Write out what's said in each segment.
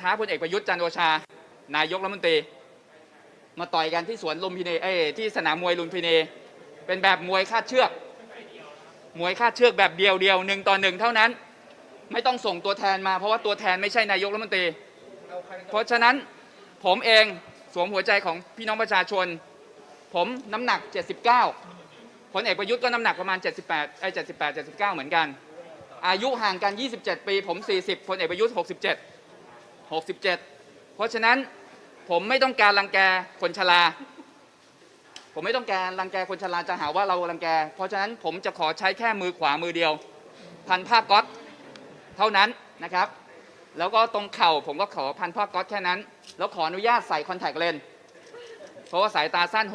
ท้าพลเอกประยุทธ์จันโอชา นายกรัฐมนตรี มาต่อยกันที่สวนลุมพินีเอ้ที่สนามมวยลุมพินีเป็นแบบมวยคาดเชือก มวยคาดเชือกแบบเดียวเดียวหนึ่งต่อหนึ่งเท่านั้น ไม่ต้องส่งตัวแทนมาเพราะว่าตัวแทนไม่ใช่นายกรัฐมนตรี เพราะฉะนั้นผมเองสวมหัวใจของพี่น้องประชาชน ผมน้ำหนัก 79พลเอกประยุทธ์ก็น้ำหนักประมาณ 78ไอ้78 79 เหมือนกัน อายุห่างกัน 27 ปี ผม 40พลเอกประยุทธ์ 67 67 เพราะฉะนั้นผมไม่ต้องการรังแกคนชรา ผมไม่ต้องการรังแกคนชราจะหาว่าเรารังแก เพราะฉะนั้นผมจะขอใช้แค่มือขวามือเดียว พันผ้าก๊อตเท่านั้นนะครับ แล้วก็ตรงเข่าผมก็ขอพันผ้าก๊อตแค่นั้น แล้วขออนุญาตใส่คอนแทคเลนส์เพราะว่าสายตาสั้น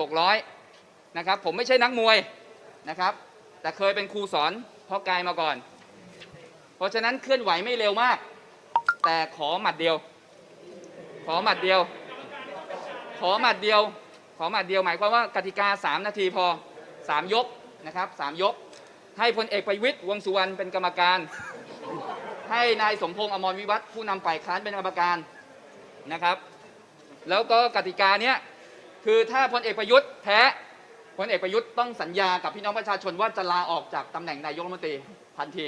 600 นะครับ ผมไม่ใช่นักมวยนะครับ แต่เคยเป็นครูสอนพาะกายมาก่อน เพราะฉะนั้นเคลื่อนไหวไม่เร็วมาก แต่ขอหมัดเดียว ขอหมัดเดียว ขอหมัดเดียว ขอหมัดเดียว หมายความว่ากติกา 3 นาทีพอ 3 ยกนะครับ3ยก ให้พลเอกประวิตยวงสุวรรณเป็นกรรมการ ให้นายสมพงษ์อมรวิวัฒน์ผู้นำฝ่ายค้านเป็นกรรมการนะครับ แล้วก็กติกาเนี้ยคือถ้าพลเอกประยุทธ์แพ้พลเอกประยุทธ์ต้องสัญญากับพี่น้องประชาชนว่าจะลาออกจากตำแหน่งนายกรัฐมนตรีทันที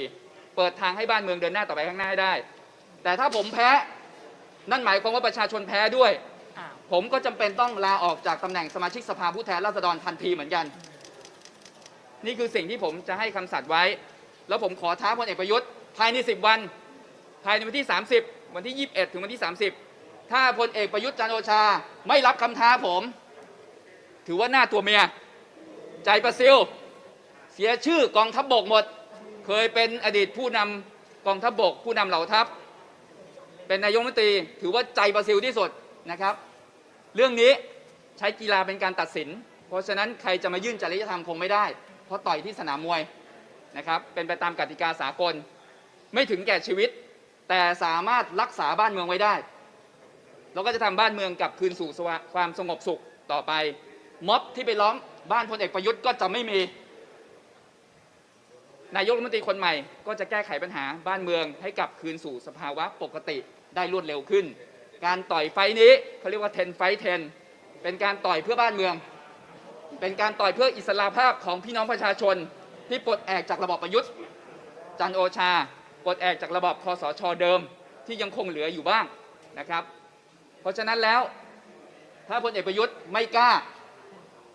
เปิดทางให้บ้านเมืองเดินหน้าต่อไปข้างหน้าให้ได้ แต่ถ้าผมแพ้ นั่นหมายความว่าประชาชนแพ้ด้วย อ้าวผมก็จำเป็นต้องลาออกจากตำแหน่งสมาชิกสภาผู้แทนราษฎรทันทีเหมือนกัน นี่คือสิ่งที่ผมจะให้คำสัตย์ไว้ แล้วผมขอท้าพลเอกประยุทธ์ภายใน 10 วัน ภายในวันที่ 30 วันที่ 21 ถึงวันที่ 30 ถ้าพลเอกประยุทธ์จันทร์โอชาไม่รับคำท้าผม ถือว่าหน้าตัวเมีย ใจประซิล เสียชื่อกองทัพบบกหมด เคยเป็นอดีตผู้นำกองทัพบบก ผู้นำเหล่าทัพ เป็นนายกมนตรีถือว่าใจประซิลที่สุดนะครับ เรื่องนี้ใช้กีฬาเป็นการตัดสิน เพราะฉะนั้นใครจะมายื่นจริยธรรมคงไม่ได้ เพราะต่อยที่สนามมวยนะครับเป็นไปตามกติกาสากล ไม่ถึงแก่ชีวิต แต่สามารถรักษาบ้านเมืองไว้ได้เราก็จะทำบ้านเมืองกลับคืนสู่ความสงบสุขต่อไป ม็อบที่ไปล้อมบ้านพลเอกประยุทธ์ก็จะไม่มี นายกรัฐมนตรีคนใหม่ ก็จะแก้ไขปัญหาบ้านเมืองให้กลับคืนสู่สภาวะปกติ ได้รวดเร็วขึ้น การต่อยไฟนี้เขาเรียกว่า10ไฟท์10เป็นการต่อยเพื่อบ้านเมือง เป็นการต่อยเพื่ออิสระภาพของพี่น้องประชาชน ที่ปลดแอกจากระบอบประยุทธ์ จันโอชาปลดแอกจากระบอบคอสชเดิมที่ยังคงเหลืออยู่บ้างนะครับ เพราะฉะนั้นแล้วถ้าพลเอกประยุทธ์ไม่กล้า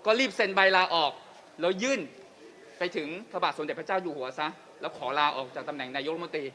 ก็รีบเซ็นใบลาออก แล้วยื่นไปถึงพระบาทสมเด็จพระเจ้าอยู่หัวซะ แล้วขอลาออกจากตำแหน่งนายกรัฐมนตรี